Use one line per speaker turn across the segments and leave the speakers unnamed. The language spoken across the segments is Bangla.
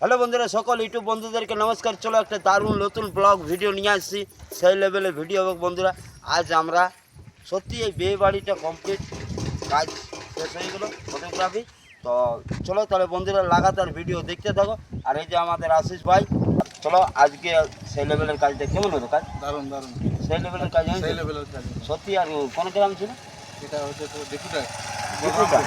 হ্যালো বন্ধুরা সকল ইউটিউব বন্ধুদেরকে নমস্কার। চলো একটা দারুণ নতুন ব্লগ ভিডিও নিয়ে আসছি। সেই লেভেলে ভিডিও হবে বন্ধুরা। আজ আমরা সত্যি এই বিয়ে বাড়িটা কমপ্লিট কাজ শেষ হয়ে গেলো ফটোগ্রাফি তো চলো তাহলে বন্ধুরা লাগাতার ভিডিও দেখতে থাকো। আর এই যে আমাদের আশিস ভাই চলো আজকে সেই লেভেলের কাজটা কেমন হলো কাজ?
দারুণ দারুণ।
সেই লেভেলের কাজ?
সেই লেভেলের কাজ
সত্যি আর কোন গ্রাম ছিল?
এটা হচ্ছে তো
ডিপুটা।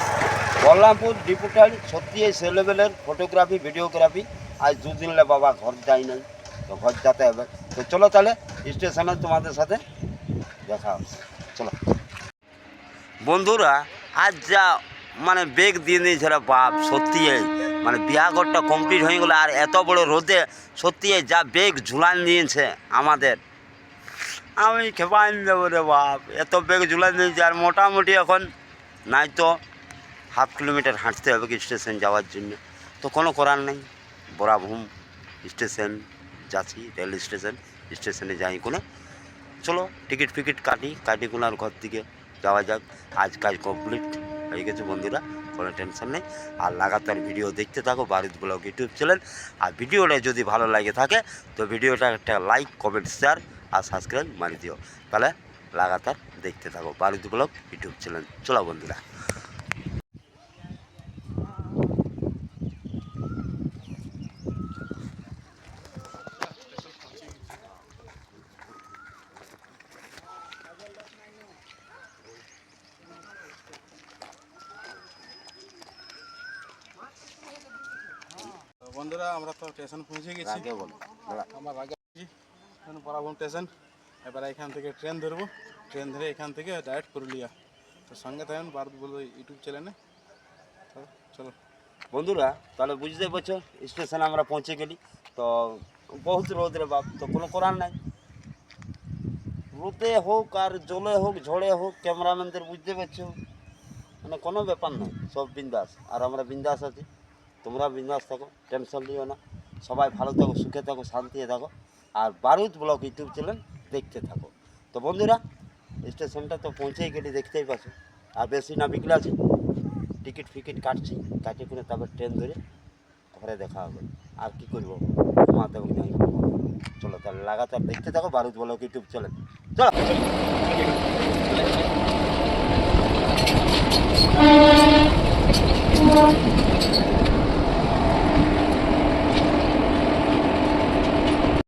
বলরামপুর ডিপুটাল সত্যি এই সে লেভেলের ফটোগ্রাফি ভিডিওগ্রাফি আজ দুদিন বাবা ঘর যাই নাই, তো ঘর যেতে হবে। তো চলো তাহলে স্টেশনে তোমাদের সাথে দেখা হবে। চলো। বন্ধুরা, আজ যা মানে বেগ দিয়ে দিয়েছে বাপ সত্যি মানে বিয়াঘরটা কমপ্লিট হয়ে গেলো আর এত বড় রোদে সত্যি যা বেগ ঝুলান দিয়েছে আমাদের। আমি খেপাইন দেবো রে বাপ, এত বেগ ঝুলান দিয়েছে আর মোটামুটি এখন নাই তো হাফ কিলোমিটার হাঁটতে হবে স্টেশন যাওয়ার জন্য। তো কোনো করার নেই। বরাভূম স্টেশন, যাচ্ছি, রেল স্টেশন, স্টেশনে যাই কোনো। চলো, টিকিট ফিকিট কাটি কাটি কোনো আর ঘর থেকে যাওয়া যাক। আজ কাজ কমপ্লিট হয়ে গেছে বন্ধুরা, কোনো টেনশন নেই। আর লাগাতার ভিডিও দেখতে থাকো বারুদ ব্লগ ইউটিউব চ্যানেল। আর ভিডিওটা যদি ভালো লাগে থাকে, তো ভিডিওটা একটা লাইক, কমেন্ট শেয়ার আর সাবস্ক্রাইব মারি দিও। তাহলে লাগাতার দেখতে থাকো। বারুদ ব্লগ ইউটিউব চ্যানেল। চলো বন্ধুরা।
তো বন্ধুরা আমরা তো স্টেশন পৌঁছে গেছি।
আগে বলো।
আমার আগে আছি, এখন বরাবর স্টেশন এবার এখান থেকে ট্রেন ধরবো। ট্রেন ধরে এখান থেকে ডাইরেক্ট পুরুলিয়া। তো সঙ্গে থাকেন, ভারত বলো ইউটিউব চ্যানেলে তো চলো।
বন্ধুরা, তাহলে বুঝতে পারছ স্টেশনে আমরা পৌঁছে গেলি। তো বহুত রোদ রে বাপ, তো কোনো করার নাই। রোদে হোক আর জলে হোক, ঝড়ে হোক, ক্যামেরাম্যানদের বুঝতে পারছ মানে কোনো ব্যাপার নাই, সব বিন্দাস। আর আমরা বিন্দাস আছি। তোমরা বিন্দাস থাকো, টেনশন নিও না। সবাই ভালো থাকো, সুখে থাকো, শান্তিতে থাকো। আর বারুদ ব্লক ইউটিউব চ্যানেল দেখতে থাকো। তো বন্ধুরা, স্টেশনটা তো পৌঁছেই গেলে, দেখতেই পাচ্ছ। আর বেশি না, বিকলে আছে। টিকিট ফিকিট কাটছি কাটি করে তারপর ট্রেন ধরে ঘরে দেখা হবে। আর কি করব? করব চলো তাহলে লাগাতার দেখতে থাকো বারুদ ব্লক ইউটিউব চ্যানেল। চলো.